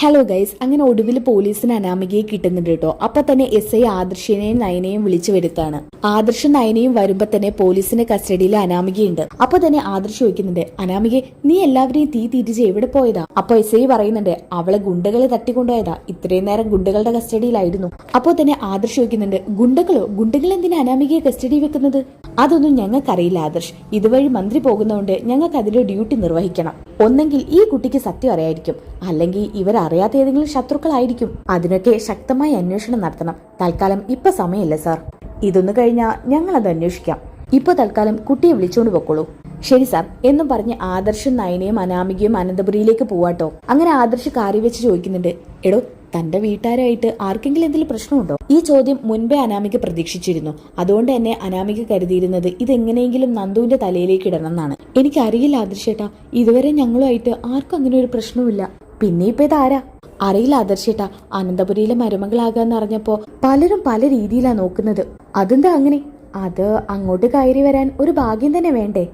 Hello guys അങ്ങനെ ഒടുവിൽ പോലീസിന് അനാമികയെ കിട്ടുന്നുണ്ട് കേട്ടോ. അപ്പൊ തന്നെ എസ് ഐ ആദർശിനെയും നയനെയും വിളിച്ചു വരുത്താണ് ആദർശ നയനയും വരുമ്പോ തന്നെ പോലീസിന്റെ കസ്റ്റഡിയിൽ അനാമികയുണ്ട്. അപ്പൊ തന്നെ ആദർശ് ചോദിക്കുന്നുണ്ട് അനാമികെ നീ എല്ലാവരെയും തീ തിരിച്ച് എവിടെ പോയതാ? അപ്പൊ എസ് ഐ പറയുന്നുണ്ട് അവളെ ഗുണ്ടകളെ തട്ടിക്കൊണ്ടുപോയതാ. ഇത്രയും നേരം ഗുണ്ടകളുടെ കസ്റ്റഡിയിലായിരുന്നു. അപ്പോ തന്നെ ആദർശ് ചോദിക്കുന്നുണ്ട് ഗുണ്ടകളോ? ഗുണ്ടകൾ എന്തിനാ അനാമികയെ കസ്റ്റഡി വെക്കുന്നത്? അതൊന്നും ഞങ്ങൾക്കറിയില്ല ആദർശ്. ഇതുവഴി മന്ത്രി പോകുന്നതുകൊണ്ട് ഞങ്ങൾക്ക് അതിന്റെ ഡ്യൂട്ടി നിർവഹിക്കണം. ഒന്നെങ്കിൽ ഈ കുട്ടിക്ക് സത്യം അറിയായിരിക്കും. അല്ലെങ്കിൽ ഇവരറിയാത്ത ഏതെങ്കിലും ശത്രുക്കളായിരിക്കും. അതിനൊക്കെ ശക്തമായ അന്വേഷണം നടത്തണം. തൽക്കാലം ഇപ്പൊ സമയമില്ല സാർ. ഇതൊന്നു കഴിഞ്ഞാൽ ഞങ്ങൾ അത് അന്വേഷിക്കാം. ഇപ്പൊ തൽക്കാലം കുട്ടിയെ വിളിച്ചുകൊണ്ട് പൊക്കോളൂ. ശരി സാർ. എന്നും പറഞ്ഞ് ആദർശും നയനയും അനാമികയും അനന്തപുരിയിലേക്ക് പോവാട്ടോ. അങ്ങനെ ആദർശ് കാറി വെച്ച് ചോദിക്കുന്നുണ്ട്. എടോ തന്റെ വീട്ടുകാരായിട്ട് ആർക്കെങ്കിലും എന്തെങ്കിലും പ്രശ്നമുണ്ടോ? ഈ ചോദ്യം മുൻപേ അനാമിക പ്രതീക്ഷിച്ചിരുന്നു. അതുകൊണ്ട് തന്നെ അനാമിക കരുതിയിരുന്നത് ഇതെങ്ങനെയെങ്കിലും നന്ദുവിന്റെ തലയിലേക്ക് ഇടണം എന്നാണ് എനിക്കറിയില്ല ആദർശേട്ടാ. ഇതുവരെ ഞങ്ങളുമായിട്ട് ആർക്കും അങ്ങനെ ഒരു പ്രശ്നവുമില്ല. പിന്നെ ഇപ്പൊ ഇതാരാ? അറിയില്ല ആദർശേട്ടാ. അനന്തപുരിയിലെ മരുമകളാകാന്ന് അറിഞ്ഞപ്പോ പലരും പല രീതിയിലാ നോക്കുന്നത്. അതെന്താ അങ്ങനെ? അത് അങ്ങോട്ട് കയറി വരാൻ ഒരു ഭാഗ്യം തന്നെ വേണ്ടേ?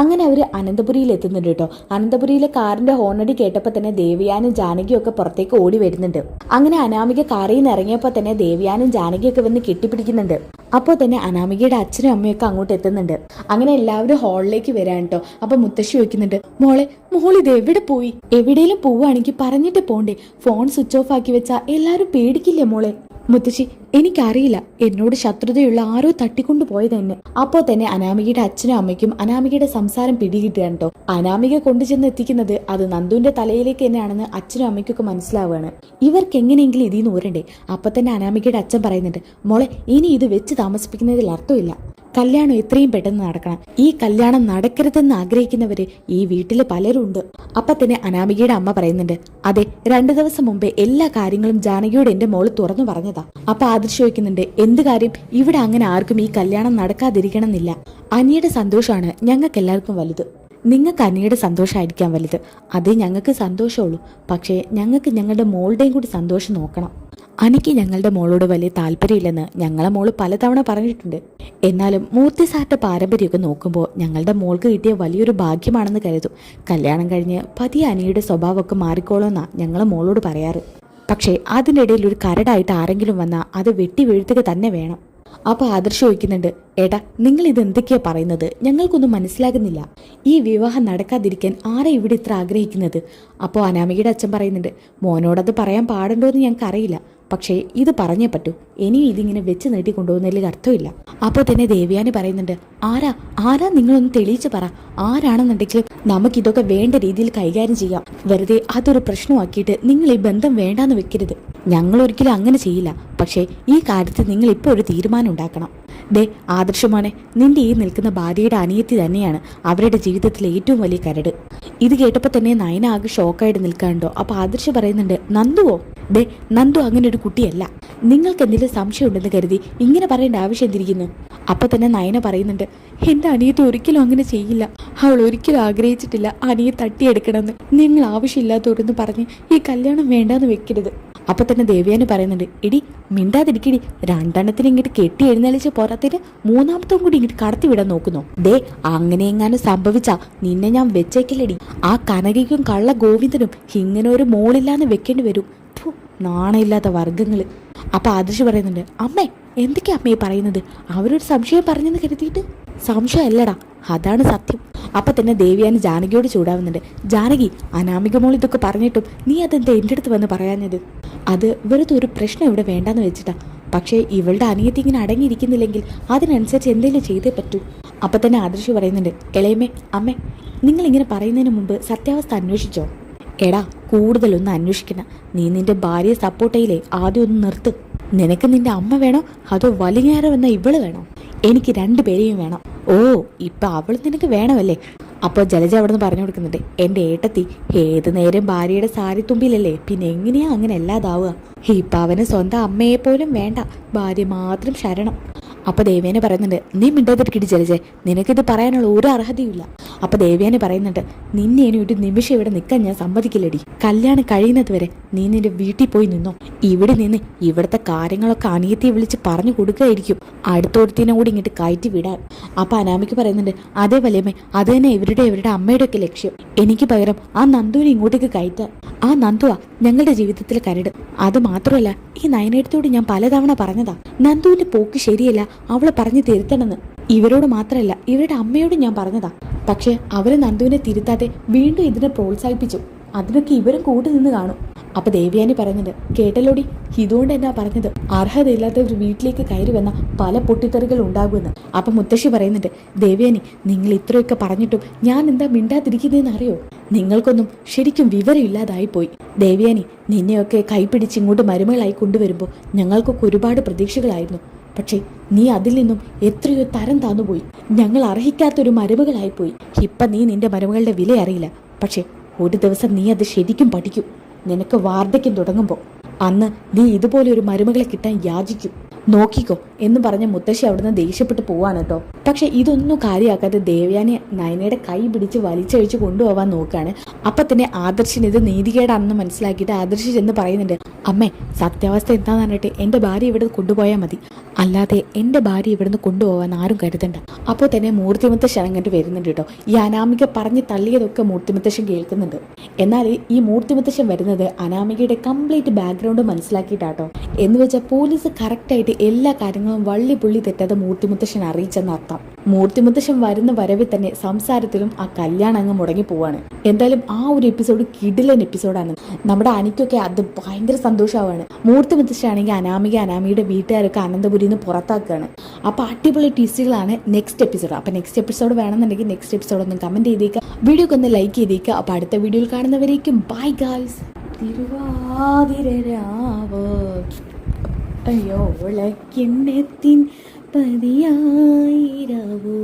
അങ്ങനെ അവർ അനന്തപുരിയിൽ എത്തുന്നുണ്ട് കേട്ടോ. അനന്തപുരിയിലെ കാറിന്റെ ഹോണടി കേട്ടപ്പോൾ തന്നെ ദേവിയാനും ജാനകിയും ഒക്കെ പുറത്തേക്ക് ഓടി വരുന്നുണ്ട്. അങ്ങനെ അനാമിക കാറിൽ നിന്ന് ഇറങ്ങിയപ്പോൾ തന്നെ ദേവിയാനും ജാനകിയൊക്കെ വന്ന് കെട്ടിപ്പിടിക്കുന്നുണ്ട്. അപ്പോൾ തന്നെ അനാമികയുടെ അച്ഛനും അമ്മയൊക്കെ അങ്ങോട്ട് എത്തുന്നുണ്ട്. അങ്ങനെ എല്ലാവരും ഹാളിലേക്ക് വരാൻ കേട്ടോ. അപ്പൊ മുത്തശ്ശി വയ്ക്കുന്നുണ്ട് മോളെ മോളിത് എവിടെ പോയി? എവിടെയെങ്കിലും പോവുകയാണെങ്കിൽ പറഞ്ഞിട്ട് പോണ്ടേ. ഫോൺ സ്വിച്ച് ഓഫ് ആക്കി വെച്ചാ എല്ലാരും പേടിക്കില്ലേ മോളെ? മുത്തശ്ശി എനിക്കറിയില്ല. എന്നോട് ശത്രുതയുള്ള ആരോ തട്ടിക്കൊണ്ടു പോയത് തന്നെ അപ്പോ തന്നെ അനാമികയുടെ അച്ഛനും അമ്മയ്ക്കും അനാമികയുടെ സംസാരം പിടികിട്ടുകയാണ് കേട്ടോ അനാമിക കൊണ്ടുചെന്ന് എത്തിക്കുന്നത് അത് നന്ദുവിന്റെ തലയിലേക്ക് തന്നെയാണെന്ന് അച്ഛനും അമ്മയ്ക്കൊക്കെ മനസ്സിലാവുകയാണ്. ഇവർക്ക് എങ്ങനെയെങ്കിലും ഇതിൽ നിന്ന് ഊരണ്ടേ. അപ്പൊ തന്നെ അനാമികയുടെ അച്ഛൻ പറയുന്നുണ്ട് മോളെ ഇനി ഇത് വെച്ച് താമസിപ്പിക്കുന്നതിൽ അർത്ഥമില്ല. കല്യാണം എത്രയും പെട്ടെന്ന് നടക്കണം. ഈ കല്യാണം നടക്കരുതെന്ന് ആഗ്രഹിക്കുന്നവര് ഈ വീട്ടിൽ പലരുണ്ട്. അപ്പൊ തന്നെ അനാമികയുടെ അമ്മ പറയുന്നുണ്ട് അതെ രണ്ടു ദിവസം മുമ്പേ എല്ലാ കാര്യങ്ങളും ജാനകിയോട് എന്റെ മോൾ തുറന്നു പറഞ്ഞതാ. അപ്പൊ ആദർശ് ചോദിക്കുന്നുണ്ട് എന്ത് കാര്യം? ഇവിടെ അങ്ങനെ ആർക്കും ഈ കല്യാണം നടക്കാതിരിക്കണം എന്നില്ല അനിയുടെ സന്തോഷമാണ് ഞങ്ങൾക്ക് എല്ലാവർക്കും വലുത്. നിങ്ങൾക്ക് അനിയുടെ സന്തോഷമായിരിക്കാം വലുത്. അതേ ഞങ്ങൾക്ക് സന്തോഷമുള്ളൂ. പക്ഷേ ഞങ്ങൾക്ക് ഞങ്ങളുടെ മോളുടെയും കൂടി സന്തോഷം നോക്കണം. അനിക്ക് ഞങ്ങളുടെ മോളോട് വലിയ താല്പര്യമില്ലെന്ന് ഞങ്ങളെ മോൾ പലതവണ പറഞ്ഞിട്ടുണ്ട്. എന്നാലും മൂർത്തി സാറിന്റെ പാരമ്പര്യമൊക്കെ നോക്കുമ്പോൾ ഞങ്ങളുടെ മോൾക്ക് കിട്ടിയ വലിയൊരു ഭാഗ്യമാണെന്ന് കരുതും. കല്യാണം കഴിഞ്ഞ് പതിയെ അനിയുടെ സ്വഭാവമൊക്കെ മാറിക്കോളെന്നാണ് ഞങ്ങളെ മോളോട് പറയാറ്. പക്ഷേ അതിനിടയിൽ ഒരു കരടായിട്ട് ആരെങ്കിലും വന്നാൽ അത് വെട്ടി വീഴ്ത്തുക തന്നെ വേണം. അപ്പൊ ആദർശ് ചോദിക്കുന്നുണ്ട് എടാ നിങ്ങൾ ഇത് എന്തൊക്കെയാ പറയുന്നത്? ഞങ്ങൾക്കൊന്നും മനസ്സിലാകുന്നില്ല. ഈ വിവാഹം നടക്കാതിരിക്കാൻ ആരാ ഇവിടെ ഇത്ര ആഗ്രഹിക്കുന്നത്? അപ്പോൾ അനാമികയുടെ അച്ഛൻ പറയുന്നുണ്ട് മോനോടത് പറയാൻ പാടുണ്ടോ എന്ന് ഞങ്ങൾക്ക് അറിയില്ല പക്ഷേ ഇത് പറഞ്ഞേ പറ്റൂ. ഇനിയും ഇതിങ്ങനെ വെച്ച് നീട്ടി കൊണ്ടുപോകുന്നതിൽ അർത്ഥമില്ല അപ്പോൾ തന്നെ ദേവ്യാനി പറയുന്നുണ്ട് ആരാ? ആരാ? നിങ്ങളൊന്ന് തെളിയിച്ച് പറ. ആരാണെന്നുണ്ടെങ്കിലും നമുക്കിതൊക്കെ വേണ്ട രീതിയിൽ കൈകാര്യം ചെയ്യാം. വെറുതെ അതൊരു പ്രശ്നമാക്കിയിട്ട് നിങ്ങൾ ഈ ബന്ധം വേണ്ടാന്ന് വെക്കരുത്. ഞങ്ങൾ ഒരിക്കലും അങ്ങനെ ചെയ്യില്ല. പക്ഷേ ഈ കാര്യത്തിൽ നിങ്ങൾ ഇപ്പോൾ ഒരു തീരുമാനം ഉണ്ടാക്കണം. ദേ ആദർശമോനെ നിന്റെ ഈ നിൽക്കുന്ന ഭാര്യയുടെ അനിയത്തി തന്നെയാണ് അവരുടെ ജീവിതത്തിലെ ഏറ്റവും വലിയ കരട്. ഇത് കേട്ടപ്പോൾ തന്നെ നയന ആകെ ഷോക്കായിട്ട് നിൽക്കാണ്ടോ അപ്പൊ ആദർശ പറയുന്നുണ്ട് നന്ദുവോ? ദേ നന്ദു അങ്ങനെ ഒരു കുട്ടിയല്ല. നിങ്ങൾക്ക് എന്തെങ്കിലും സംശയം ഉണ്ടെന്ന് കരുതി ഇങ്ങനെ പറയേണ്ട ആവശ്യം എന്തിരിക്കുന്നു? അപ്പൊ തന്നെ നയന പറയുന്നുണ്ട് എന്റെ അനിയത്തി ഒരിക്കലും അങ്ങനെ ചെയ്യില്ല. അവൾ ഒരിക്കലും ആഗ്രഹിച്ചിട്ടില്ല അനിയെ തട്ടിയെടുക്കണമെന്ന്. നിങ്ങൾ ആവശ്യമില്ലാത്തവരെന്ന് പറഞ്ഞ് ഈ കല്യാണം വേണ്ടാന്ന് വെക്കരുത്. അപ്പൊ തന്നെ ദേവ്യാനി പറയുന്നുണ്ട് ഇടി മിണ്ടാതിരിക്കടി. രണ്ടെണ്ണത്തിന് ഇങ്ങോട്ട് കെട്ടി എഴുന്നള്ളിച്ച് പോരാത്തിന് മൂന്നാമത്തും കൂടി ഇങ്ങോട്ട് കടത്തി വിടാൻ നോക്കുന്നു. ദേ അങ്ങനെ എങ്ങാനും സംഭവിച്ചാ നിന്നെ ഞാൻ വെച്ചേക്കില്ലടി. ആ കനകയ്ക്കും കള്ള ഗോവിന്ദനും ഇങ്ങനെ ഒരു മോളില്ലാന്ന് വെക്കേണ്ടി വരും. നാണയില്ലാത്ത വർഗങ്ങൾ അപ്പൊ ആദർശ് പറയുന്നുണ്ട് അമ്മേ എന്തൊക്കെയാ അമ്മയെ പറയുന്നത്? അവരൊരു സംശയം പറഞ്ഞെന്ന് കരുതിയിട്ട്? സംശയമല്ലടാ അതാണ് സത്യം. അപ്പൊ തന്നെ ദേവിയാന് ജാനകിയോട് ചൂടാവുന്നുണ്ട്. ജാനകി അനാമിക മോൾ ഇതൊക്കെ പറഞ്ഞിട്ടും നീ അതെന്താ എന്റെ അടുത്ത് വന്ന് പറയാഞ്ഞത്? അത് വെറുതെ ഒരു പ്രശ്നം ഇവിടെ വേണ്ടാന്ന് വെച്ചിട്ടാ. പക്ഷേ ഇവളുടെ അനിയത്തി ഇങ്ങനെ അടങ്ങിയിരിക്കുന്നില്ലെങ്കിൽ അതിനനുസരിച്ച് എന്തെങ്കിലും ചെയ്തേ പറ്റൂ. അപ്പം തന്നെ ആദർശി പറയുന്നുണ്ട് എളയമ്മേ അമ്മേ നിങ്ങളിങ്ങനെ പറയുന്നതിന് മുമ്പ് സത്യാവസ്ഥ അന്വേഷിച്ചോ? എടാ കൂടുതലൊന്നും അന്വേഷിക്കണ നീ നിന്റെ ഭാര്യയെ സപ്പോർട്ട് ചെയ്യില്ലേ? ആദ്യം ഒന്ന് നിർത്ത്. നിനക്ക് നിന്റെ അമ്മ വേണോ? അതോ വലിഞ്ഞാറ വന്ന ഇവൾ വേണോ? എനിക്ക് രണ്ടുപേരെയും വേണം. ഓ ഇപ്പൊ അവൾ നിനക്ക് വേണമല്ലേ? അപ്പോൾ ജലജ അവിടെ നിന്ന് പറഞ്ഞു കൊടുക്കുന്നുണ്ട് എന്റെ ഏട്ടത്തി ഏത് നേരം ഭാര്യയുടെ സാരി തുമ്പിലല്ലേ? പിന്നെ എങ്ങനെയാ അങ്ങനെ അല്ലാതാവുക? ഇപ്പൊ അവന് സ്വന്തം അമ്മയെ പോലും വേണ്ട ഭാര്യ മാത്രം ശരണം. അപ്പോൾ ദേവേനെ പറയുന്നുണ്ട് നീ മിണ്ടാതിരിക്കടി ജലജെ നിനക്കിത് പറയാനുള്ള ഒരു അർഹതയുമില്ല. അപ്പോൾ ദേവേനെ പറയുന്നുണ്ട് നിന്നെ ഒരു നിമിഷം ഇവിടെ നിൽക്കാൻ ഞാൻ സമ്മതിക്കില്ലടി. കല്യാണം കഴിയുന്നത് വരെ നീ നിന്റെ വീട്ടിൽ പോയി നിന്നോ. ഇവിടെ നിന്ന് ഇവിടുത്തെ കാര്യങ്ങളൊക്കെ അനിയത്തിയെ വിളിച്ച് പറഞ്ഞു കൊടുക്കുകയായിരിക്കും. അടുത്തോടത്തിനെ കൂടി ഇങ്ങോട്ട് കയറ്റി വിടാൻ. അപ്പൊ അനാമിക്ക് പറയുന്നുണ്ട് അതേ വലിയമ്മേ അത് തന്നെ ഇവരുടെ ഇവരുടെ അമ്മയുടെ ഒക്കെ ലക്ഷ്യം. എനിക്ക് പകരം ആ നന്ദുവിനെ ഇങ്ങോട്ടേക്ക് കയറ്റാൻ. ആ നന്ദുവാ ഞങ്ങളുടെ ജീവിതത്തിൽ കരട്. അത് മാത്രമല്ല ഈ നയനേടത്തോട് ഞാൻ പലതവണ പറഞ്ഞതാ. നന്ദുവിന്റെ പോക്ക് ശരിയല്ല അവളെ പറഞ്ഞു തിരുത്തണമെന്ന്. ഇവരോട് മാത്രമല്ല ഇവരുടെ അമ്മയോട് ഞാൻ പറഞ്ഞതാ. പക്ഷെ അവർ നന്ദുവിനെ തിരുത്താതെ വീണ്ടും ഇതിനെ പ്രോത്സാഹിപ്പിച്ചു. അതിനൊക്കെ ഇവരും കൂട്ടുനിന്ന് കാണും. അപ്പൊ ദേവയാനി പറയുന്നുണ്ട് കേട്ടല്ലോടി ഇതുകൊണ്ട് എന്നാ പറഞ്ഞത്? അർഹതയില്ലാത്ത ഒരു വീട്ടിലേക്ക് കയറി വന്ന പല പൊട്ടിത്തെറികൾ ഉണ്ടാകുമെന്ന്. അപ്പൊ മുത്തശ്ശി പറയുന്നുണ്ട് ദേവയാനി നിങ്ങൾ ഇത്രയൊക്കെ പറഞ്ഞിട്ടും ഞാൻ എന്താ മിണ്ടാതിരിക്കുന്നതെന്ന് അറിയോ? നിങ്ങൾക്കൊന്നും ശരിക്കും വിവരമില്ലാതായി പോയി. ദേവയാനി നിന്നെയൊക്കെ കൈപിടിച്ച് ഇങ്ങോട്ട് മരുമകളായി കൊണ്ടുവരുമ്പോൾ ഞങ്ങൾക്കൊക്കെ ഒരുപാട് പ്രതീക്ഷകളായിരുന്നു. പക്ഷേ നീ അതിൽ നിന്നും എത്രയോ തരം താന്നുപോയി ഞങ്ങൾ അർഹിക്കാത്തൊരു മരുമകളായിപ്പോയി ഇപ്പം നീ നിന്റെ മരുമകളുടെ വില അറിയില്ല. പക്ഷേ ഒരു ദിവസം നീ അത് ശരിക്കും പഠിക്കും. നിനക്ക് വാർദ്ധക്യം തുടങ്ങുമ്പോൾ അന്ന് നീ ഇതുപോലെ ഒരു മരുമകളെ കിട്ടാൻ യാചിക്കും. നോക്കിക്കോ എന്ന് പറഞ്ഞ മുത്തശ്ശി അവിടുന്ന് ദേഷ്യപ്പെട്ട് പോവാണ് കേട്ടോ. പക്ഷെ ഇതൊന്നും കാര്യമാക്കാതെ ദേവയാനി നയനയുടെ കൈ പിടിച്ച് വലിച്ചഴിച്ച് കൊണ്ടുപോവാൻ നോക്കുകയാണ് അപ്പൊ തന്നെ ആദർശിന് ഇത് നീതികേടാണെന്ന് മനസ്സിലാക്കിയിട്ട് ആദർശ് ചെന്ന് പറയുന്നുണ്ട് അമ്മേ സത്യാവസ്ഥ എന്താന്ന് പറഞ്ഞിട്ട് എന്റെ ഭാര്യ ഇവിടെ കൊണ്ടുപോയാൽ മതി. അല്ലാതെ എന്റെ ഭാര്യ ഇവിടുന്ന് കൊണ്ടുപോകാൻ ആരും കരുതണ്ട. അപ്പോൾ തന്നെ മൂർത്തിമുത്തശ്ശൻ അങ്ങോട്ട് വരുന്നുണ്ട് കേട്ടോ. ഈ അനാമിക പറഞ്ഞ് തള്ളിയതൊക്കെ മൂർത്തിമുത്തശ്ശൻ കേൾക്കുന്നുണ്ട്. എന്നാൽ ഈ മൂർത്തിമുത്തശ്ശൻ വരുന്നത് അനാമികയുടെ കംപ്ലീറ്റ് ബാക്ക്ഗ്രൗണ്ട് മനസ്സിലാക്കിയിട്ടാട്ടോ. എന്ന് വെച്ചാൽ പോലീസ് കറക്റ്റായിട്ട് എല്ലാ കാര്യങ്ങളും വള്ളി പുള്ളി തെറ്റാതെ മൂർത്തിമുത്തശ്ശൻ അറിയിച്ചെന്ന് അർത്ഥം. മൂർത്തിമുത്തശ്ശൻ വരുന്ന വരവിൽ തന്നെ സംസാരത്തിലും ആ കല്യാണം അങ്ങ് മുടങ്ങി പോവാണ്. എന്തായാലും ആ ഒരു എപ്പിസോഡ് കിടിലൻ എപ്പിസോഡാണ്. നമ്മുടെ അനിക്കൊക്കെ അത് ഭയങ്കര സന്തോഷമാവാണ് മൂർത്തിമുത്തശ്ശാണെങ്കിൽ അനാമിക അനാമിയുടെ വീട്ടുകാരൊക്കെ അനന്തപുരിയിൽ നിന്ന് പുറത്താക്കുകയാണ്. അപ്പോൾ അടിപൊളി ടീസ്റ്റുകളാണ് നെക്സ്റ്റ് എപ്പിസോഡ് അപ്പോൾ നെക്സ്റ്റ് എപ്പിസോഡ് വേണമെന്നുണ്ടെങ്കിൽ നെക്സ്റ്റ് എപ്പിസോഡ് ഒന്ന് കമന്റ് ചെയ്തേക്കുക വീഡിയോ ഒന്ന് ലൈക്ക് ചെയ്തേക്കുക അപ്പോൾ അടുത്ത വീഡിയോയിൽ കാണുന്നവരേക്കും. ബൈ ഗാൾസ് തിരുവാതിരരാവ് പതിയായിരവും പതിയായിരവോ.